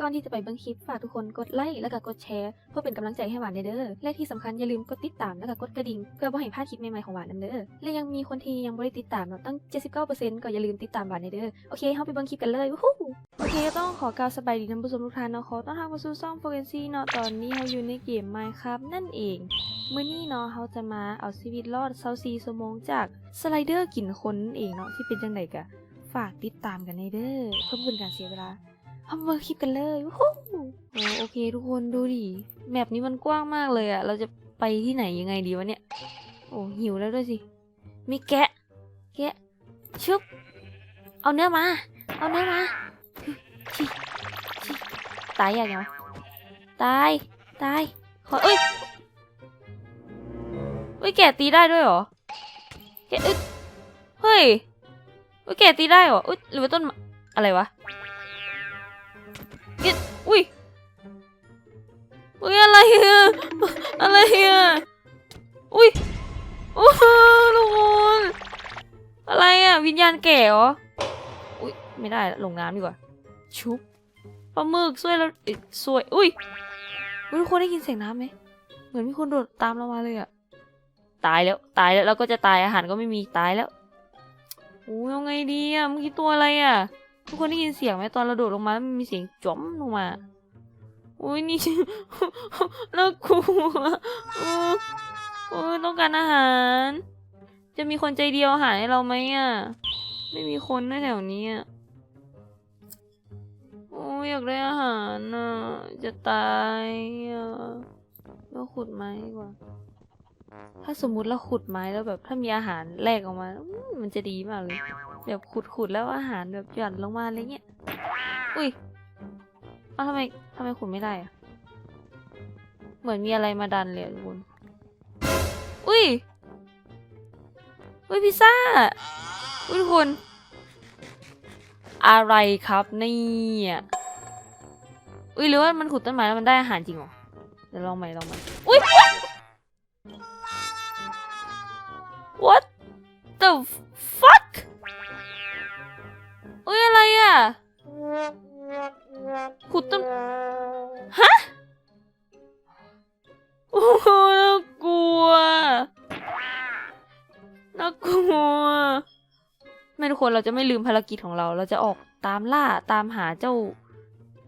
ก่อนที่จะไปเบิ่งคลิปฝากทุกคนกดไลค์แล้วก็กดแชร์เพื่อเป็นกำลังใจให้หวานเด้อและที่สำคัญอย่าลืมกดติดตามแล้วก็กดกระดิ่งเพื่อบ่ให้พลาดคลิปใหม่ๆของหวานนเด้อและยังมีคนที่ยังบ่ได้ติดตามเนาะตั้ง 79%ก็อย่าลืมติดตามหวานเด้อโอเคเฮาไปเบิ่งคลิปกันเลยวู้ฮู้โอเคต้องขอกล่าวสบายดีท่านผู้ชมทุกท่านเนาะขอต้อนรับเข้าสู่ช่อง f o r e n c y เนาะตอนนี้เราอยู่ในเกม Minecraft นั่นเองมื้อนี้เนาะเราจะมาเอาชีวิตรอด24ชั่วโมงจากสไลเดอร์กลิ่นคนนั่นเองเนาะที่เป็นจังไดกะฝากติดตามกันในเด้อเพื่อเป็นการเสียเวลา เอามาคลิปกันเลยวู้ฮู้โอ้โอเค ทุกคนดูดิแมปนี้มันกว้างมากเลยอะเราจะไปที่ไหนยังไงดีวะเนี่ยโอ้หิวแล้วด้วยสิ มีแกะ แกะชึบเอาเนื้อมา เอาเนื้อมาตายอย่างไงวะตาย ตาย ขอเอ้ยเอ้ยแกะตีได้ด้วยเหรอ แกะเอ้ยเฮ้ยเอ้ยแกะตีได้เหรออุ้ยหรือว่าต้นอะไรวะ เกะอุ้ยอุ้ยอะไรอะอะไรอะอุ้ยโอ้โหทุกคนอะไรอะวิญญาณแก่เหรออุ้ยไม่ได้ละลงน้ำดีกว่า ชุบปลาหมึกช่วยเราเอ้ยช่วยอุ้ยทุกคนได้ยินเสียงน้ำไหมเหมือนมีคนโดดตามเรามาเลยอะตายแล้วตายแล้วเราก็จะตายอาหารก็ไม่มีตายแล้วโอ้ยเอาไงดีอะเมื่อกี้ตัวอะไรอะ ทุกคนได้ยินเสียงไหมตอนเราโดดลงมามันมีเสียงจอมลงมาโอ้ยนี่น่ากลัวโอ้ยโอ้ยต้องการอาหาร จะมีคนใจเดียวอาหารให้เราไหมอะ ไม่มีคนในแถวนี้อะโอ้ยอยากได้อาหารอะ จะตายอะเราขุดไม้ดีกว่า ถ้าสมมุติเราขุดไม้แล้วแบบถ้ามีอาหารแลกออกมา มันจะดีมากเลย แบบขุดขุดๆแล้วอาหารแบบหย่อนลงมาอะไรเงี้ย อุ้ยเอาทำไมทำไมขุดไม่ได้อะเหมือนมีอะไรมาดันเลยทุกคน อุ้ย อุ้ยพิซซ่า อุ้ยทุกคน อะไรครับเนี่ยอุ้ยหรือว่ามันขุดต้นไม้แล้วมันได้อาหารจริงเหรอ เดี๋ยวลองใหม่ลองใหม่ อุ้ย What the f ยอะไรอะขุดต้นฮะ โอ้โหน่ากลัว น่ากลัว ไม่ทุกคนเราจะไม่ลืมภารกิจของเรา เราจะออกตามล่าตามหาเจ้า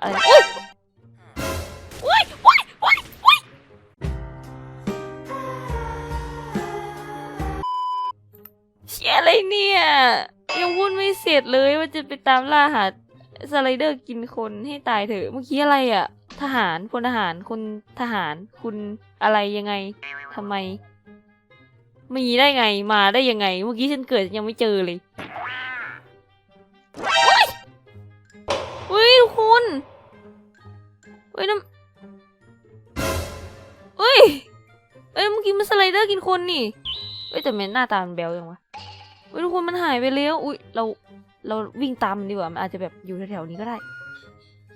อะไรอุ้ยอุ้ยอุ้ยอุ้ยอุ้ยเชี่ยอะไรเนี่ย ไม่เสร็จเลยว่าจะไปตามล่าหาสไลเดอร์กินคนให้ตายเถอะ เมื่อกี้อะไรอะ่ะ ทหารพลทหารคนทหารคุณอะไรยังไงทำไม มีได้ไงมาได้ยังไง เมื่อกี้ฉันเกิดยังไม่เจอเลยเฮ้ยทุกคนเฮ้ยน้ำเฮ้ยเอ้ยเมื่อกี้มันสไลเดอร์กินคนนี่เอ้ยแต่มันหน้าตามันแบลยังวะ เฮ้ยทุกคนมันหายไปแล้ว อุ้ยเราเราวิ่งตามมันดีกว่ามันอาจจะแบบอยู่แถวๆนี้ก็ได้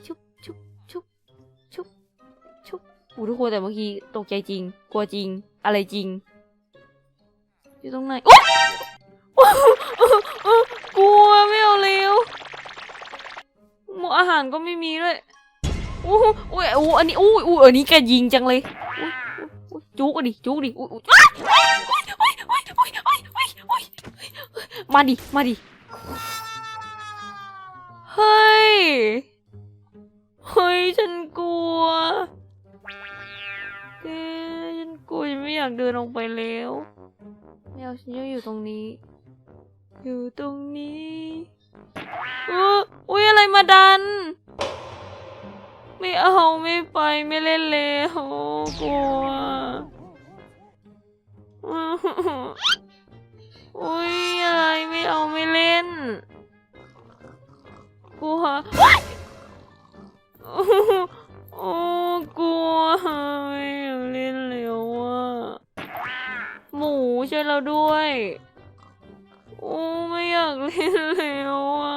ชุบชุบชุบชุบชุบอู้ทุกคนแต่เมื่อกี้ตกใจจริง กลัวจริง อะไรจริง อยู่ตรงไหนโอ๊ยกลัวไม่เอาเร็วหมอาหารก็ไม่มีด้วยอู้หูอุ้ยอู้อันนี้อู้อู้อันนี้แกยิงจังเลยอุ๊ยอุ๊ยจุกดิจุกดิอุ้อุ๊ มาดิ มาดิ เฮ้ย เฮ้ย ฉันกลัวเอ๊ฉันกลัวฉันไม่อยากเดินลงไปแล้วไม่เอาฉันยังอยู่ตรงนี้ อยู่ตรงนี้เอออุ้ยอะไรมาดัน ไม่เอาไม่ไปไม่เล่นแล้วกลัว อุ้ยอะไรไม่เอาไม่เล่นกลัวว้ายโอ้กลัวไม่อยากเล่นแล้วอะหมูช่วยเราด้วยโอ้ไม่อยากเล่นแล้วอะ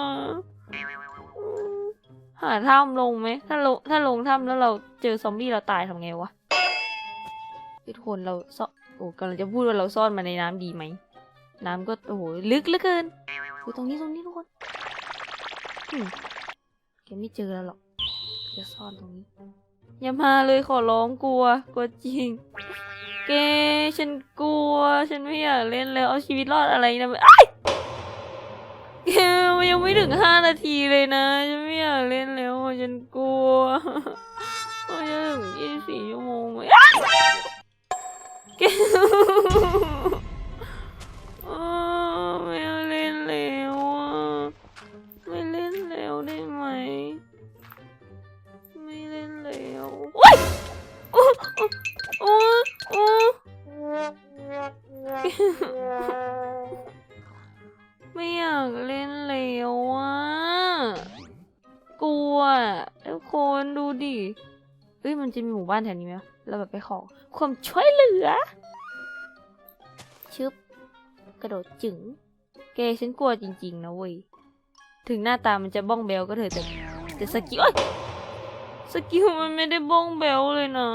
หาถ้ำลงไหมถ้าลงถ้าลงถ้ำแล้วเราเจอซอมบี้เราตายทำไงวะทุกคนเราซ่อนโอ้กำลังจะพูดว่าเราซ่อนมาในน้ำดีไหม น้ำก็โอ้โหลึกเหลือเกินอยู่ตรงนี้ตรงนี้ทุกคนแกไม่เจอแล้วหรอกจะซ่อนตรงนี้ อย่ามาเลยขอร้องกลัว กลัวจริงเกฉันกลัว ฉันไม่อยากเล่นแล้วเอาชีวิตรอดอะไรนะไอ้เกมันยังไม่ถึงห้านาทีเลยนะ ฉันไม่อยากเล่นแล้วฉันกลัวมันจะถึงยี่สิบสี่ชั่วโมงไหมอ้ายเก ไม่เอาเล่นแล้วอะไม่เล่นแล้วได้ไหม ไม่เล่นแล้วโอ๊ยโอ้โอ้โอ้ไม่อยากเล่นแล้วอะกลัวทุกคนดูดิเอ้ยมันจะมีหมู่บ้านแถวนี้ไหมวะเราแบบไปขอความช่วยเหลือชึบ กระโดดจึงแกฉันกลัวจริง ๆ นะเว้ย ถึงหน้าตามันจะบ้องเบลก็เถอะแต่แต่สกิลสกิลมันไม่ได้บ้องแบวเลยนะ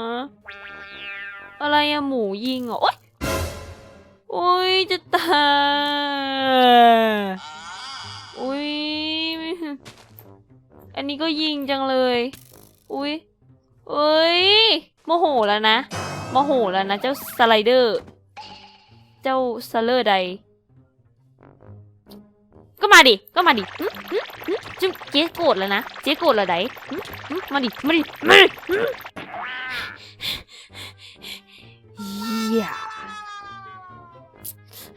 อะไรอะหมูยิงเหรอโอ๊ยโอ๊ยจะตายโอ๊ยอันนี้ก็ยิงจังเลยอุ๊ยเอ้ยโมโหแล้วนะโมโหแล้วนะเจ้าสไลเดอร์ เจ้าสเลอร์ใด ก็มาดิ ก็มาดิจึ๊บเจ๊โกรธแล้วนะ เจ๊โกรธแล้วไดมาดิ มาดิ มาดิย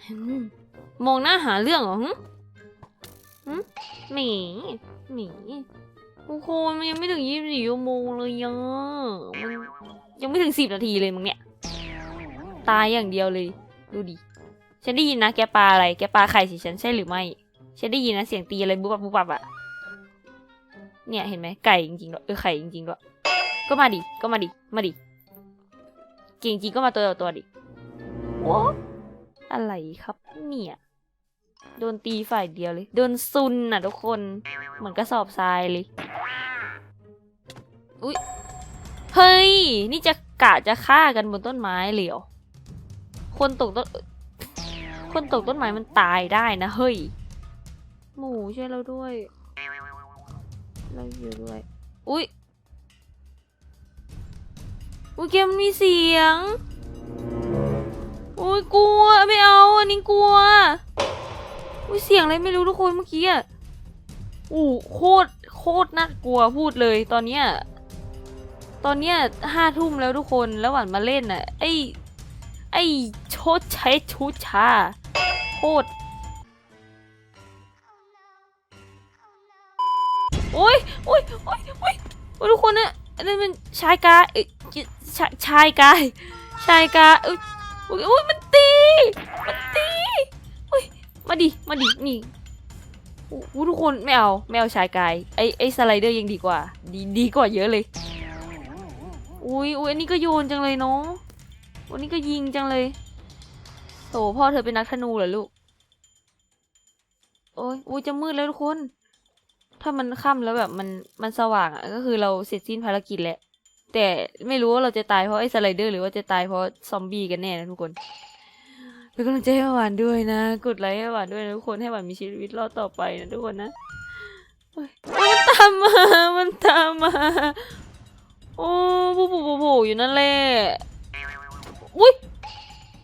หึมองหน้าหาเรื่องเหรอหึหึหมีหมีโอ้โหมันยังไม่ถึงยี่สิบสี่ชั่วโมงเลยยังมันยังไม่ถึงสิบนาทีเลยมึงเนี่ย ตายอย่างเดียวเลย ดูดิ ฉันได้ยินนะแกปลาอะไร แกปลาไข่สิฉันใช่หรือไม่ ฉันได้ยินนะเสียงตีอะไรบุบบับบุบบับอะเนี่ยเห็นไหมไก่จริงๆด้วยเออไข่จริงๆด้วยก็มาดิ ก็มาดิ มาดิเก่งจริงก็มาตัวต่อตัวดิโอ้อะไรครับ เนี่ย โดนตีฝ่ายเดียวเลย โดนซุนน่ะทุกคน เหมือนกระสอบทรายเลย อุ้ย เฮ้ย นี่จะกะจะฆ่ากันบนต้นไม้เหลยเหรอ คนตกต้น คนตกต้นไม้มันตายได้นะเฮ้ย หมูช่วยเราด้วย เราอยู่ด้วย อุ้ยอุ้ยเกมมีเสียง อุ้ยกลัวไม่เอาอันนี้กลัว อุ้ยเสียงอะไรไม่รู้ทุกคนเมื่อกี้อะอู้โคตรโคตรน่ากลัวพูดเลยตอนเนี้ยตอนเนี้ยห้าทุ่มแล้วทุกคนแล้วหวานมาเล่นอะไอ ไอโชดใช้ชูชาโคตรโอ้ยโอ้ยโอ้ยโอ้ยโอ้ยทุกคนนะอันนั้นมันชายกายเอ้ยชายชายกายชายกายเอ้ยโอ้ยโอ้ยมันตี มันตีโอ้ยมาดิ มาดิ นี่โอ้ทุกคนไม่เอาไม่เอาชายกาย ไอไอสไลเดอร์ยังดีกว่า ดีดีกว่าเยอะเลย อุ้ยอุ้ยอันนี้ก็โยนจังเลยเนาะ วันนี้ก็ยิงจังเลยโตพ่อเธอเป็นนักธนูเหรอลูก โอ้ยอุ้ยจะมืดแล้วทุกคน ถ้ามันค่ำแล้วแบบมันมันสว่างอะก็คือเราเสร็จสิ้นภารกิจแล้ว แต่ไม่รู้ว่าเราจะตายเพราะไอ้สไลเดอร์หรือว่าจะตายเพราะซอมบี้กันแน่นะทุกคนเป็นกำลังใจให้หวานด้วยนะ กดไลค์ให้หวานด้วยนะทุกคนให้หวานมีชีวิตรอดต่อไปนะทุกคนนะมันตามมา มันตามมา โอ้บูบูบูบูอยู่นั่นแหละ อุ้ย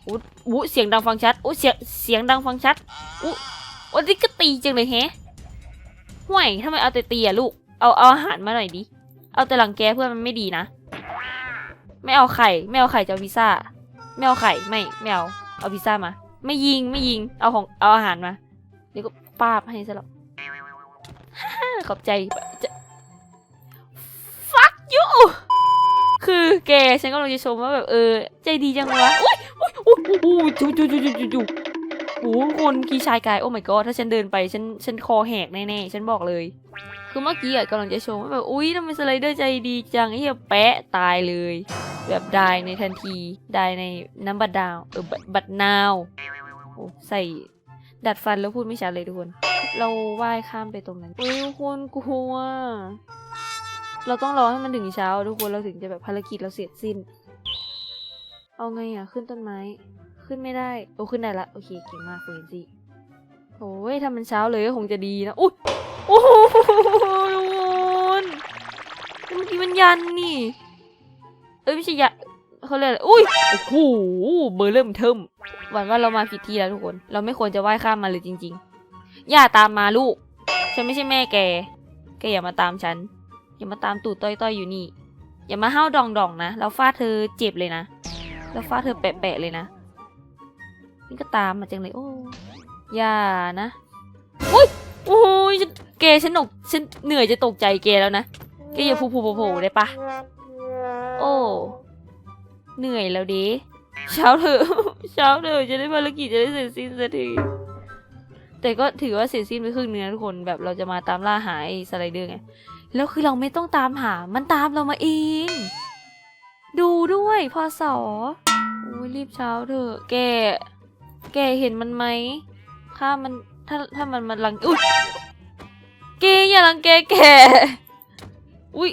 อุ้ยอุ้ยเสียงดังฟังชัดอุ้ยเสียงเสียงดังฟังชัดอุ้ยวันนี้ก็ตีจังเลยแฮะห่วยทำไมเอาแต่ตีอะลูก เอาเอาอาหารมาหน่อยดิ เอาแต่หลังแกเพื่อนมันไม่ดีนะ ไม่เอาไข่ ไม่เอาไข่จะเอาพิซซ่า ไม่เอาไข่ ไม่ ไม่เอา เอาพิซซ่ามา ไม่ยิง ไม่ยิง เอาของ เอาอาหารมา เดี๋ยวก็ป้าบให้ซะแล้วขอบใจ แกฉันก็ลงจะชมว่าแบบเออ ใจดีจังวะอุ้ยอุ้ยอุ้ยอุ้ยจูจูจูจูจูจูโอ้โหคนขี่ชายกายโอ้ my god ถ้าฉันเดินไปฉันฉันคอแหกแน่ๆฉันบอกเลย คือเมื่อกี้อะกำลังจะชมว่าแบบอุ้ยทำไมสไลเดอร์ใจดีจังไอ้เหี้ยแปะตายเลย แบบได้ในทันทีได้ในน้ำบัดดาวเออบัดนาวโอ้ใส่ดัดฟันแล้วพูดไม่ชัดเลยทุกคน เราว่ายข้ามไปตรงนั้นอุ้ยคนกลัว เราต้องรอให้มันถึงเช้า ทุกคนเราถึงจะแบบภารกิจเราเสร็จสิ้น เอาไงอะ ขึ้นต้นไม้ ขึ้นไม่ได้ โอ้ขึ้นได้ละ โอเคเก่งมากเฟรนซี่โอ้ยถ้ามันเช้าเลยก็คงจะดีนะ อุ้ยโอ้โหทุกคนเมื่อกี้มันยันนี่ เอ้ยไม่ใช่ยันเขาเรียกอะไรอุ้ยโอ้โหเบอร์เริ่มเทิมหวังว่าเรามาผิดที่แล้วทุกคน เราไม่ควรจะว่ายข้ามมาเลยจริง ๆ อย่าตามมาลูก ฉันไม่ใช่แม่แก แกอย่ามาตามฉัน อย่ามาตามตูดต้อยๆอยู่นี่ อย่ามาห้าวดองดองๆนะเราฟาดเธอเจ็บเลยนะเราฟาดเธอแปะๆเลยนะ นี่ก็ตามมาจังเลย โอ้อย่านะอุ้ยโอ้ยฉันแกฉันหนกฉันเหนื่อยจะตกใจแกแล้วนะ แกอย่าพูพูโผล่ได้ปะ โอ้ เหนื่อยแล้วดิเช้าเถอะเช้าเถอะจะได้ภารกิจจะได้เสร็จสิ้นสักทีแต่ก็ถือว่าเสร็จสิ้นไปครึ่งเนื้อทุกคนแบบเราจะมาตามล่าหาไอ้สไลเดอร์ไง แล้วคือเราไม่ต้องตามหา มันตามเรามาเอง ดูด้วยพอสอโอ้ยรีบเช้าเถอะแก แกเห็นมันไหมถ้ามันถ้าถ้ามันมันรังอุ้ยแกอย่ารังแกแกอุ้ย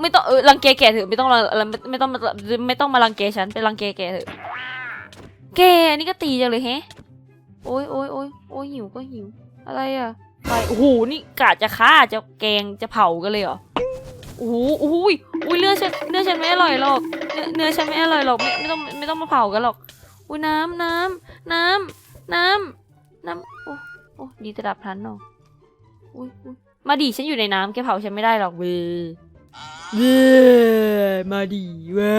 ไม่ต้องเออรังแกแกเถอะไม่ต้องรังไม่ไม่ต้องไม่ต้องมารังแกฉันไปรังแกแกเถอะ แกนี่ก็ตีจังเลยแฮะโอ้ยโอ้ยโอ้ยโอ้ยหิวก็หิว อะไรอะ ไฟโอ้โหนี่กะจะฆ่าจะแกงจะเผากันเลยเหรอโอ้โหโอ้ยอุ้ยเนื้อฉันเนื้อฉันไม่อร่อยหรอกเนื้อเนื้อฉันไม่อร่อยหรอกไม่ไม่ต้องไม่ต้องมาเผากันหรอกอุ้ยน้ำน้ำน้ำน้ำน้ำโอ้โอ้ดีจะดับทันเนาะอุ้ยอุ้ยมาดิฉันอยู่ในน้ำแกเผาฉันไม่ได้หรอกเว้เว้มาดิเว้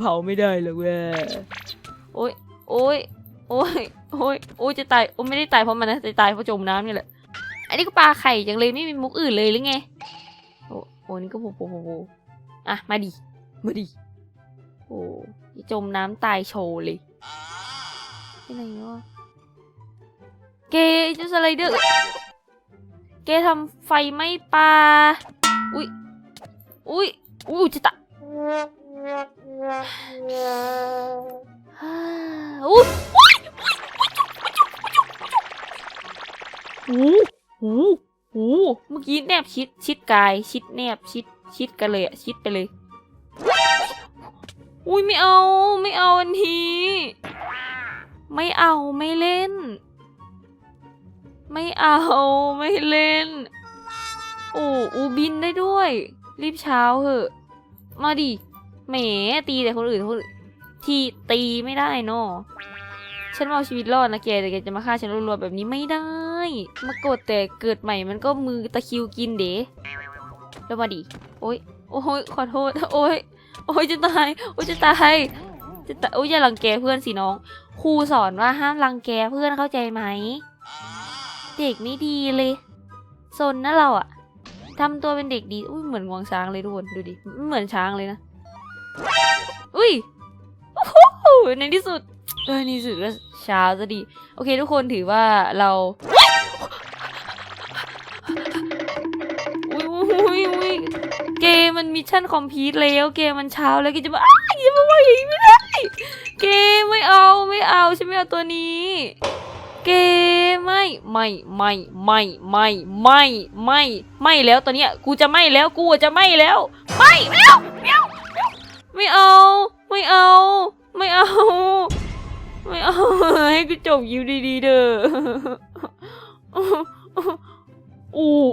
เผาไม่ได้หรอกเว้โอ้ยโอ้ยโอ้ยโอ้ยโอ้ยจะตายโอ้ไม่ได้ตายเพราะมันนะจะตายเพราะจมน้ำนี่แหละ อันนี้ก็ปลาไข่จังเลยไม่มีมุกอื่นเลยหรือไง โอ้โอ้นี่ก็โผล่โผล่โผล่โผล่อะ มาดิ มาดิ โอ้ยจมน้ำตายโชว์เลยไปไหนวะเกเจ้าสไลเดอร์ เกทำไฟไหม้ปลา อุ้ยอุ้ยอุ้ยจะตะ บชิดชิดกาย ชิดแนบชิดชิดกันเลยอะชิดไปเลย อุ้ยไม่เอาไม่เอาอันทีไม่เอาไม่เล่น ไม่เอาไม่เล่นโอ้อูบินได้ด้วย รีบเช้าเหอะ มาดิแหมตีแต่คนอื่นคนอื่นที่ตีไม่ได้เนาะฉันเอาชีวิตรอดนะแกแต่แกจะมาฆ่าฉันรัวๆแบบนี้ไม่ได้ มากดแต่เกิดใหม่มันก็มือตะคิวกินเด๋แล้วมาดิ โอ้ย โอ้ยขอโทษ โอ้ย โอ้ยจะตาย โอ้ยจะตายจะตายโอ้ยอย่ารังแกเพื่อนสิน้อง ครูสอนว่าห้ามรังแกเพื่อนเข้าใจไหม เด็กไม่ดีเลยซนนะเราอะทำตัวเป็นเด็กดี อุ้ยเหมือนงวงช้างเลยทุกคนดูดิ เหมือนช้างเลยนะ อุ้ยในที่สุดเออในที่สุดก็เช้าจะดี โอเคทุกคนถือว่าเรา ชั่นคอมพลีทแล้วเกมมันเช้าแล้วแกจะมาอ้ายอย่ามาว่าอย่างนี้ไม่ได้เกมไม่เอาไม่เอาฉันไม่เอาตัวนี้ เกมไม่ไม่ไม่ไม่ไม่ไม่ไม่ไม่แล้วตอนเนี้ยกูจะไม่แล้วกูจะไม่แล้วไม่ไม่เอาไม่เอาไม่เอาไม่เอาไม่เอาไม่เอาให้กูจบยิวดีๆเด้อโอ้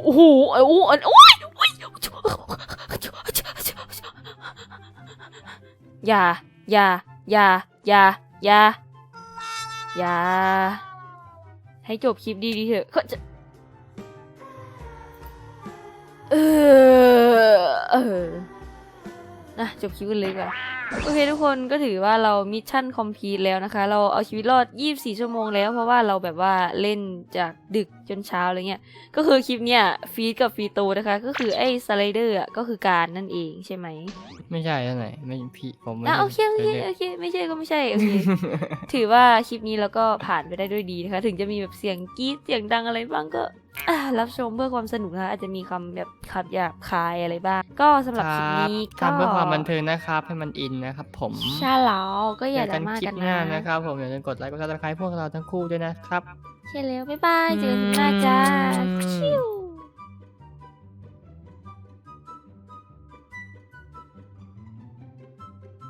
โอ้โหโอ้โหโอ้ยโอ้ย อย่า อย่า อย่า อย่า อย่า อย่า ให้จบคลิปดีๆเถอะเขาเออ เออ นะจบคลิปกันเลยก่อน โอเคทุกคนก็ถือว่าเรามิชชั่นคอมพลีทแล้วนะคะ เราเอาชีวิตรอด 24 ชั่วโมงแล้วเพราะว่าเราแบบว่าเล่นจากดึกจนเช้าอะไรเงี้ย ก็คือคลิปเนี้ยฟีดกับฟีโตนะคะ ก็คือไอ้สไลเดอร์อะก็คือการนั่นเองใช่ไหมไม่ใช่ท่านไหนไม่พี่ผมไม่อะได้โอเคโอเครื่ยโอเคไม่ใช่ก็ไม่ใช่โอเคถือว่าคลิปนี้เราก็ผ่านไปได้ด้วยดีนะคะ ถึงจะมีแบบเสียงกรี๊ดเสียงดังอะไรบ้างก็อ่า รับชมเพื่อความสนุกนะคะอาจจะมีคำแบบขับหยาบคายอะไรบ้าง ก็สำหรับคลิปนี้ครัก็บทำเพื่อความบันเทิงนะครับ ให้มันอินนะครับ ผมใช่แล้วก็อย่าเจอดกัรานม่าคลิกัปนหน้านะนะครับ ผมอย่าลืมกดไลค์กดซับสไครต์พวกเราทั้งคู่ด้วยนะครับใช่แล้วบ๊ายบายเจอกันคลิปหน้าจ้าอืมชิว